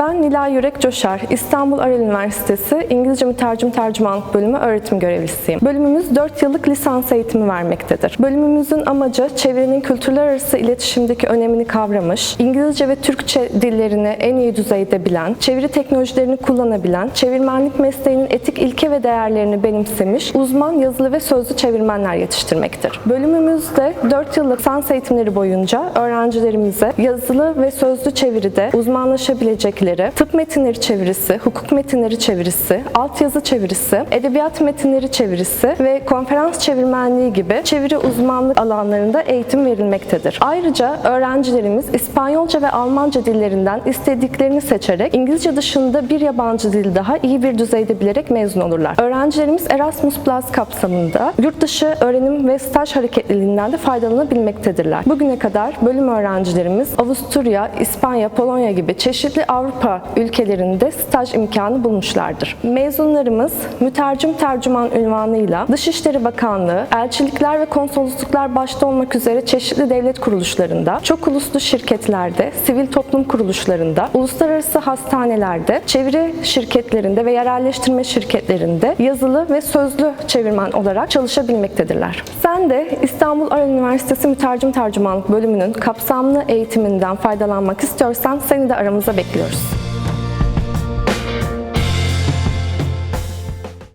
Ben Nilay Yürek Coşar, İstanbul Aral Üniversitesi İngilizce Mütercim Tercümanlık Bölümü öğretim görevlisiyim. Bölümümüz 4 yıllık lisans eğitimi vermektedir. Bölümümüzün amacı çevrenin kültürler arası iletişimdeki önemini kavramış, İngilizce ve Türkçe dillerini en iyi düzeyde bilen, çeviri teknolojilerini kullanabilen, çevirmenlik mesleğinin etik ilke ve değerlerini benimsemiş, uzman yazılı ve sözlü çevirmenler yetiştirmektir. Bölümümüzde 4 yıllık lisans eğitimleri boyunca öğrencilerimize yazılı ve sözlü çeviride uzmanlaşabilecekleri tıp metinleri çevirisi, hukuk metinleri çevirisi, altyazı çevirisi, edebiyat metinleri çevirisi ve konferans çevirmenliği gibi çeviri uzmanlık alanlarında eğitim verilmektedir. Ayrıca öğrencilerimiz İspanyolca ve Almanca dillerinden istediklerini seçerek İngilizce dışında bir yabancı dil daha iyi bir düzeyde bilerek mezun olurlar. Öğrencilerimiz Erasmus Plus kapsamında yurt dışı öğrenim ve staj hareketliliğinden de faydalanabilmektedirler. Bugüne kadar bölüm öğrencilerimiz Avusturya, İspanya, Polonya gibi çeşitli Avrupa ülkelerinde staj imkanı bulmuşlardır. Mezunlarımız mütercim tercüman ünvanıyla Dışişleri Bakanlığı, elçilikler ve konsolosluklar başta olmak üzere çeşitli devlet kuruluşlarında, çok uluslu şirketlerde, sivil toplum kuruluşlarında, uluslararası hastanelerde, çeviri şirketlerinde ve yerelleştirme şirketlerinde yazılı ve sözlü çevirmen olarak çalışabilmektedirler. Sen de İstanbul Aral Üniversitesi Mütercim Tercümanlık bölümünün kapsamlı eğitiminden faydalanmak istiyorsan seni de aramıza bekliyoruz.